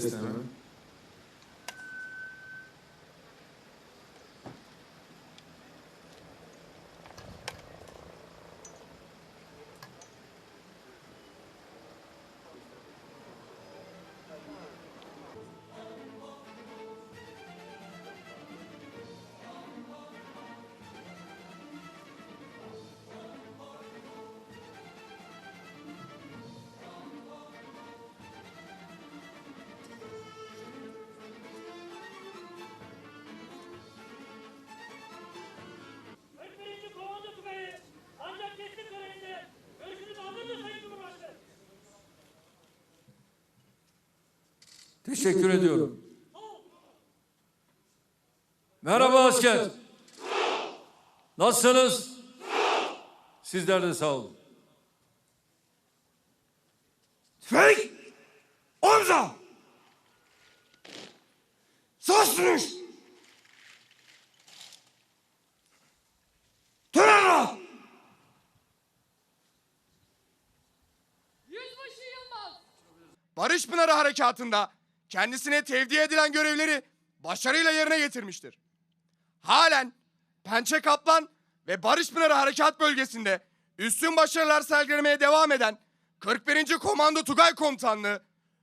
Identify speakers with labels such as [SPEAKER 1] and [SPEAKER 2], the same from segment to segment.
[SPEAKER 1] system. system.
[SPEAKER 2] Teşekkür ediyorum. Merhaba asker. Nasılsınız? Sizler de sağ olun.
[SPEAKER 3] Tüfek! Omza! Tören rahat!
[SPEAKER 4] Yüzbaşı Yılmaz.
[SPEAKER 5] Barış Pınarı Harekatı'nda kendisine tevdi edilen görevleri başarıyla yerine getirmiştir. Halen Pençe Kaplan ve Barış Pınarı Harekat Bölgesi'nde üstün başarılar sergilemeye devam eden 41. Komando Tugay Komutanlığı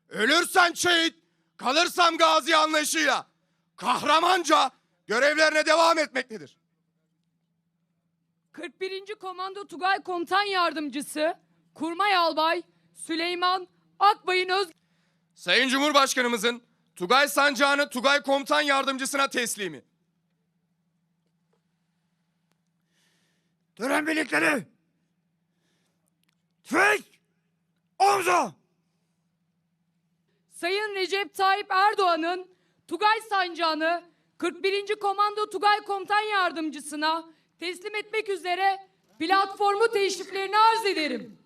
[SPEAKER 5] ölürsen şehit, kalırsam gazi anlayışıyla kahramanca görevlerine devam etmektedir.
[SPEAKER 4] 41. Komando Tugay Komutan Yardımcısı Kurmay Albay Süleyman Akbay'ın öz
[SPEAKER 5] Sayın Cumhurbaşkanımızın Tugay Sancağı'nı Tugay Komutan Yardımcısına teslimi.
[SPEAKER 3] Tören birlikleri! Tüfek! Omza!
[SPEAKER 4] Sayın Recep Tayyip Erdoğan'ın Tugay Sancağı'nı 41. Komando Tugay Komutan Yardımcısına teslim etmek üzere platformu teşriflerini arz ederim.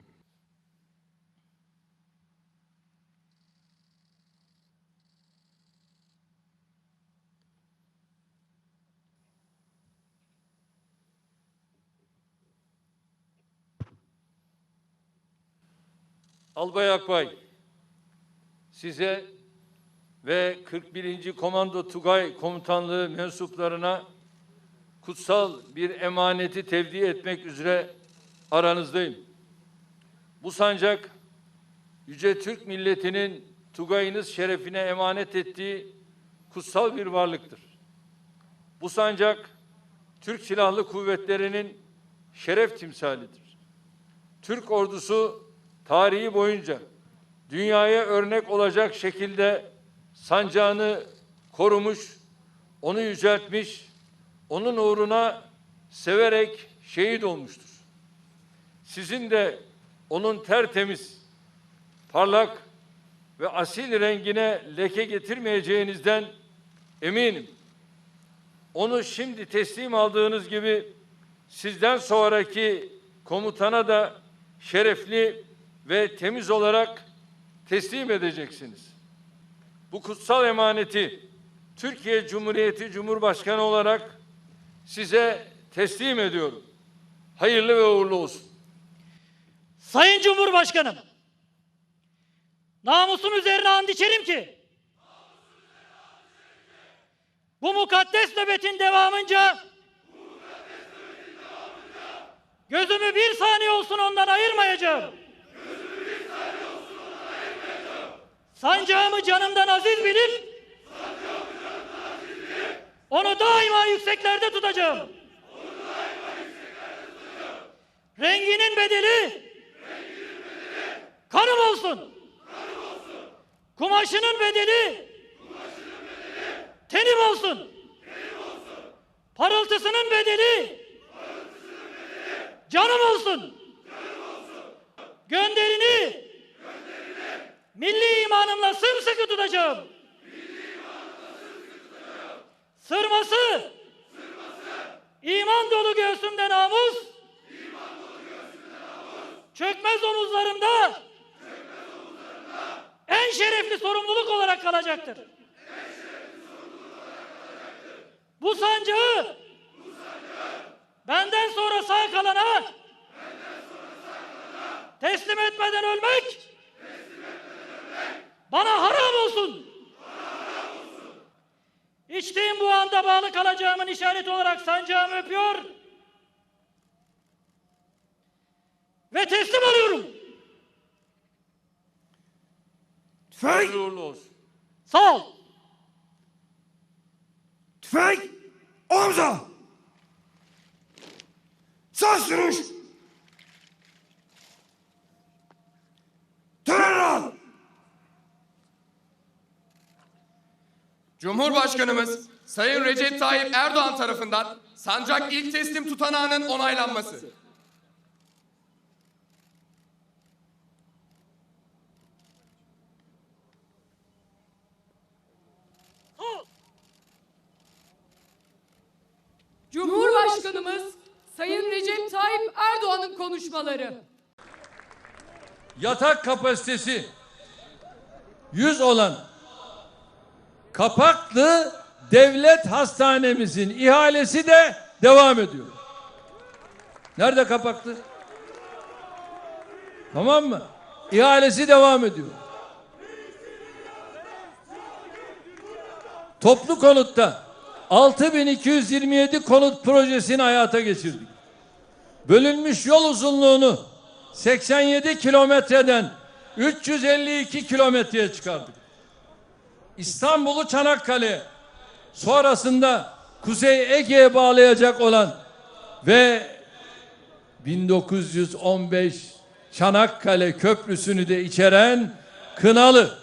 [SPEAKER 2] Albay Akbay, size ve 41. Komando Tugay Komutanlığı mensuplarına kutsal bir emaneti tevdi etmek üzere aranızdayım. Bu sancak Yüce Türk milletinin Tugayınız şerefine emanet ettiği kutsal bir varlıktır. Bu sancak Türk Silahlı Kuvvetleri'nin şeref timsalidir. Türk ordusu tarihi boyunca dünyaya örnek olacak şekilde sancağını korumuş, onu yüceltmiş, onun uğruna severek şehit olmuştur. Sizin de onun tertemiz, parlak ve asil rengine leke getirmeyeceğinizden eminim. Onu şimdi teslim aldığınız gibi sizden sonraki komutana da şerefli ve temiz olarak teslim edeceksiniz. Bu kutsal emaneti Türkiye Cumhuriyeti Cumhurbaşkanı olarak size teslim ediyorum. Hayırlı ve uğurlu olsun.
[SPEAKER 1] Sayın Cumhurbaşkanım. Namusum üzerine and içerim ki. Bu mukaddes nöbetin devamınca gözümü bir saniye olsun ondan ayırmayacağım. Sancağımı canımdan aziz bilip onu daima yükseklerde tutacağım. Renginin bedeli. Kanım olsun. Kumaşının bedeli. Tenim olsun. Parıltısının bedeli. Canım olsun. Gönderini milli imanımla sımsıkı tutacağım. Sırması. İman dolu göğsümde namus. Çökmez omuzlarımda. En şerefli sorumluluk olarak kalacaktır. Bu sancağı. Benden sonra sağ kalana. Teslim etmeden ölmek bana haram olsun. İçtiğim bu anda bağlı kalacağımın işareti olarak sancağımı öpüyor. Ve teslim oluyorum.
[SPEAKER 3] Tüfek.
[SPEAKER 2] Hayırlı uğurlu olsun.
[SPEAKER 1] Sağ ol.
[SPEAKER 3] Tüfek. Omza. Sağ sürüş. Tören al.
[SPEAKER 5] Cumhurbaşkanımız Sayın Recep Tayyip Erdoğan tarafından sancak ilk teslim tutanağının onaylanması.
[SPEAKER 4] Cumhurbaşkanımız Sayın Recep Tayyip Erdoğan'ın konuşmaları.
[SPEAKER 2] yatak kapasitesi 100 olan Kapaklı Devlet Hastanemizin ihalesi de devam ediyor. Nerede Kapaklı? Tamam mı? İhalesi devam ediyor. Toplu konutta 6227 konut projesini hayata geçirdik. Bölünmüş yol uzunluğunu 87 kilometreden 352 kilometreye çıkardık. İstanbul'u Çanakkale sonrasında Kuzey Ege'ye bağlayacak olan ve 1915 Çanakkale Köprüsü'nü de içeren Kınalı,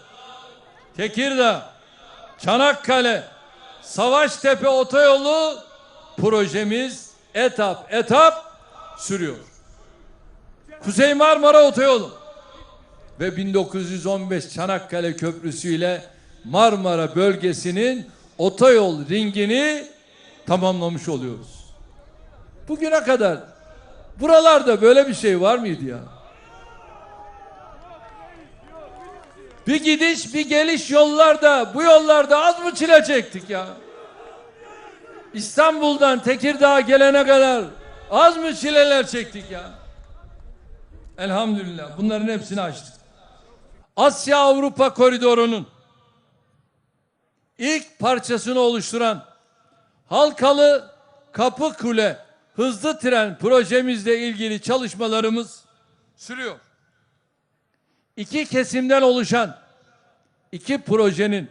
[SPEAKER 2] Tekirdağ, Çanakkale, Savaştepe otoyolu projemiz etap etap sürüyor. Kuzey Marmara Otoyolu ve 1915 Çanakkale Köprüsü ile Marmara bölgesinin otoyol ringini tamamlamış oluyoruz. Bugüne kadar buralarda böyle bir şey var mıydı ya? Bir gidiş bir geliş yollarda bu yollarda az mı çile çektik ya? İstanbul'dan Tekirdağ'a gelene kadar az mı çileler çektik ya? Elhamdülillah bunların hepsini açtık. Asya Avrupa koridorunun ilk parçasını oluşturan Halkalı Kapıkule hızlı tren projemizle ilgili çalışmalarımız sürüyor. İki kesimden oluşan iki projenin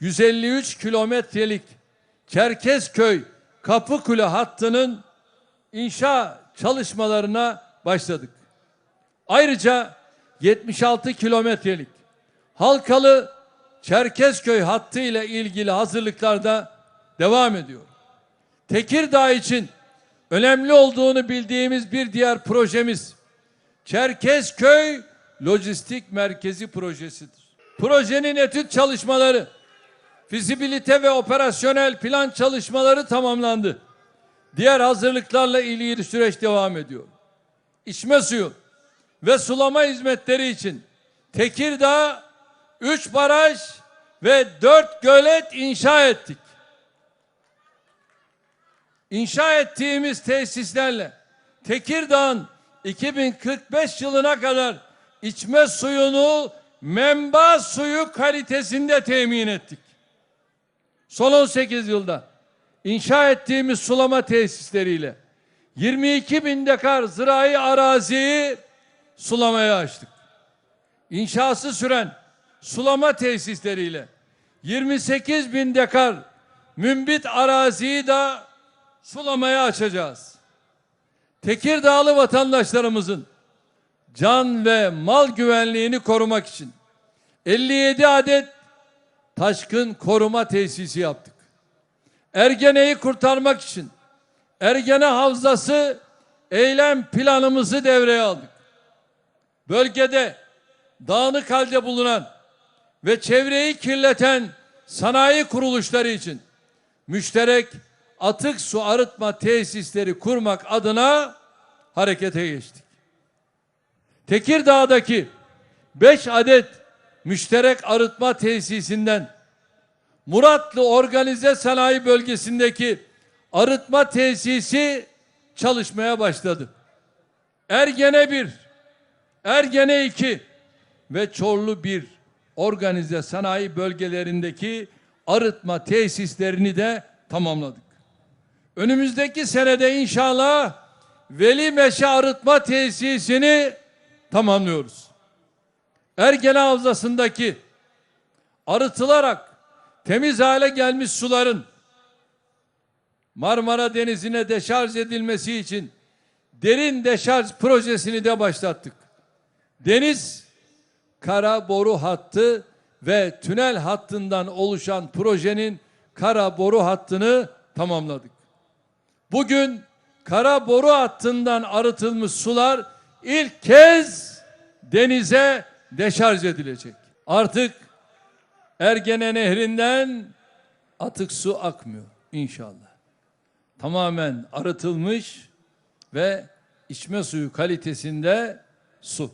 [SPEAKER 2] 153 kilometrelik Çerkezköy Kapıkule hattının inşa çalışmalarına başladık. Ayrıca 76 kilometrelik Halkalı Çerkezköy hattı ile ilgili hazırlıklar da devam ediyor. Tekirdağ için önemli olduğunu bildiğimiz bir diğer projemiz Çerkezköy Lojistik Merkezi projesidir. Projenin etüt çalışmaları, fizibilite ve operasyonel plan çalışmaları tamamlandı. Diğer hazırlıklarla ilgili süreç devam ediyor. İçme suyu ve sulama hizmetleri için Tekirdağ 3 baraj ve 4 gölet inşa ettik. İnşa ettiğimiz tesislerle Tekirdağ'ın 2045 yılına kadar içme suyunu menba suyu kalitesinde temin ettik. Son 18 yılda inşa ettiğimiz sulama tesisleriyle 22 bin dekar zirai araziyi sulamaya açtık. İnşası süren sulama tesisleriyle 28 bin dekar mümbit araziyi de sulamaya açacağız. Tekirdağlı vatandaşlarımızın can ve mal güvenliğini korumak için 57 adet taşkın koruma tesisi yaptık. Ergene'yi kurtarmak için Ergene Havzası eylem planımızı devreye aldık. Bölgede dağınık halde bulunan ve çevreyi kirleten sanayi kuruluşları için müşterek atık su arıtma tesisleri kurmak adına harekete geçtik. Tekirdağ'daki 5 adet müşterek arıtma tesisinden Muratlı Organize Sanayi Bölgesi'ndeki arıtma tesisi çalışmaya başladı. Ergene 1, Ergene 2 ve Çorlu 1 organize sanayi bölgelerindeki arıtma tesislerini de tamamladık. Önümüzdeki senede inşallah Veli Meşe Arıtma Tesisini tamamlıyoruz. Ergene Havzası'ndaki arıtılarak temiz hale gelmiş suların Marmara Denizi'ne deşarj edilmesi için derin deşarj projesini de başlattık. Deniz, kara boru hattı ve tünel hattından oluşan projenin kara boru hattını tamamladık. Bugün kara boru hattından arıtılmış sular ilk kez denize deşarj edilecek. Artık Ergene Nehri'nden atık su akmıyor inşallah. Tamamen arıtılmış ve içme suyu kalitesinde su.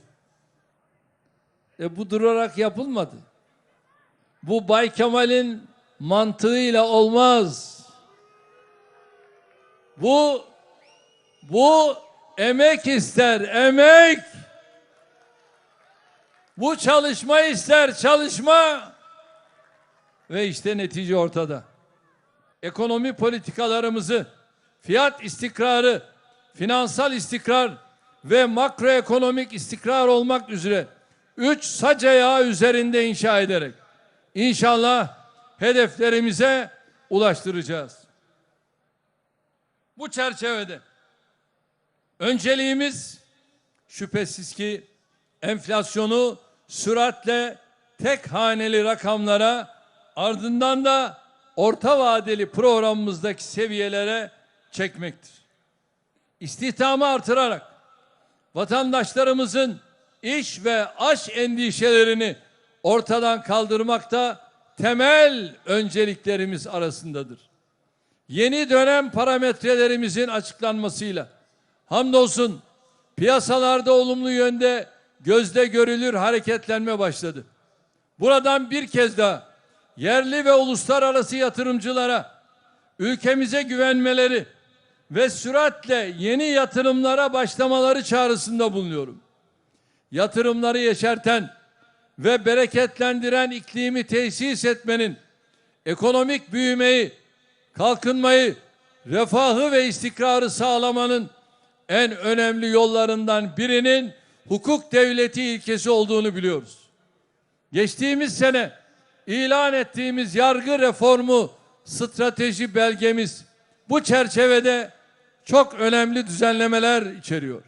[SPEAKER 2] E bu durarak yapılmadı. Bu Bay Kemal'in mantığıyla olmaz. Bu bu emek ister, emek. Bu çalışma ister, çalışma. Ve işte netice ortada. Ekonomi politikalarımızı, fiyat istikrarı, finansal istikrar ve makroekonomik istikrar olmak üzere üç sac ayağı üzerinde inşa ederek inşallah hedeflerimize ulaştıracağız. Bu çerçevede önceliğimiz şüphesiz ki enflasyonu süratle tek haneli rakamlara ardından da orta vadeli programımızdaki seviyelere çekmektir. İstihdamı artırarak vatandaşlarımızın iş ve aş endişelerini ortadan kaldırmak da temel önceliklerimiz arasındadır. Yeni dönem parametrelerimizin açıklanmasıyla hamdolsun piyasalarda olumlu yönde gözde görülür hareketlenme başladı. Buradan bir kez daha yerli ve uluslararası yatırımcılara ülkemize güvenmeleri ve süratle yeni yatırımlara başlamaları çağrısında bulunuyorum. Yatırımları yeşerten ve bereketlendiren iklimi tesis etmenin ekonomik büyümeyi, kalkınmayı, refahı ve istikrarı sağlamanın en önemli yollarından birinin hukuk devleti ilkesi olduğunu biliyoruz. Geçtiğimiz sene ilan ettiğimiz yargı reformu strateji belgemiz bu çerçevede çok önemli düzenlemeler içeriyor.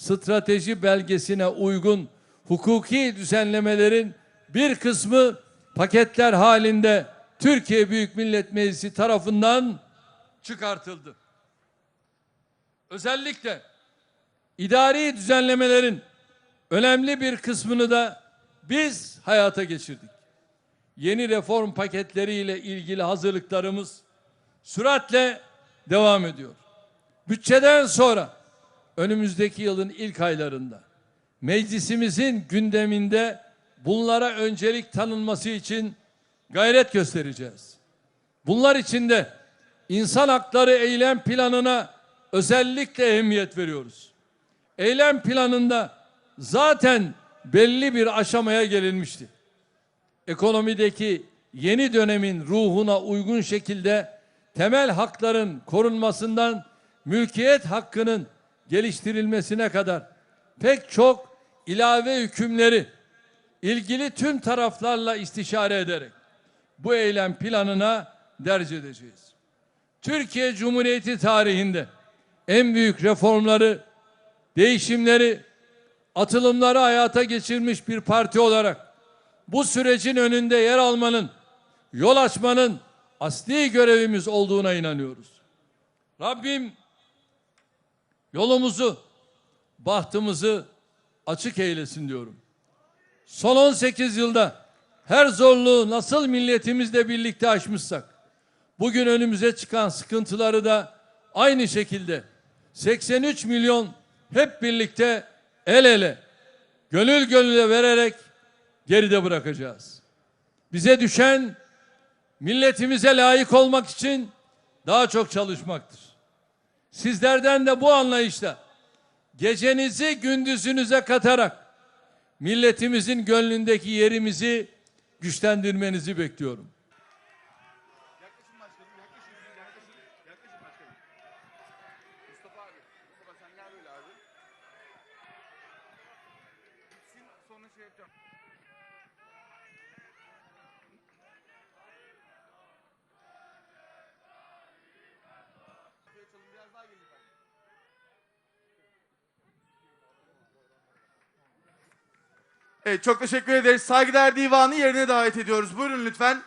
[SPEAKER 2] Strateji belgesine uygun hukuki düzenlemelerin bir kısmı paketler halinde Türkiye Büyük Millet Meclisi tarafından çıkartıldı. Özellikle idari düzenlemelerin önemli bir kısmını da biz hayata geçirdik. Yeni reform paketleriyle ilgili hazırlıklarımız süratle devam ediyor. Bütçeden sonra önümüzdeki yılın ilk aylarında meclisimizin gündeminde bunlara öncelik tanınması için gayret göstereceğiz. Bunlar içinde insan hakları eylem planına özellikle ehemmiyet veriyoruz. Eylem planında zaten belli bir aşamaya gelinmişti. Ekonomideki yeni dönemin ruhuna uygun şekilde temel hakların korunmasından mülkiyet hakkının geliştirilmesine kadar pek çok ilave hükümleri ilgili tüm taraflarla istişare ederek bu eylem planına derc edeceğiz. Türkiye Cumhuriyeti tarihinde en büyük reformları, değişimleri, atılımları hayata geçirmiş bir parti olarak bu sürecin önünde yer almanın, yol açmanın asli görevimiz olduğuna inanıyoruz. Rabbim yolumuzu, bahtımızı açık eylesin diyorum. Son 18 yılda her zorluğu nasıl milletimizle birlikte aşmışsak, bugün önümüze çıkan sıkıntıları da aynı şekilde 83 milyon hep birlikte el ele, gönül gönüle vererek geride bırakacağız. Bize düşen milletimize layık olmak için daha çok çalışmaktır. Sizlerden de bu anlayışla gecenizi gündüzünüze katarak milletimizin gönlündeki yerimizi güçlendirmenizi bekliyorum.
[SPEAKER 6] Sonra şey. Evet çok teşekkür ederiz. Saygıdeğer Divanı yerine davet ediyoruz. Buyurun lütfen.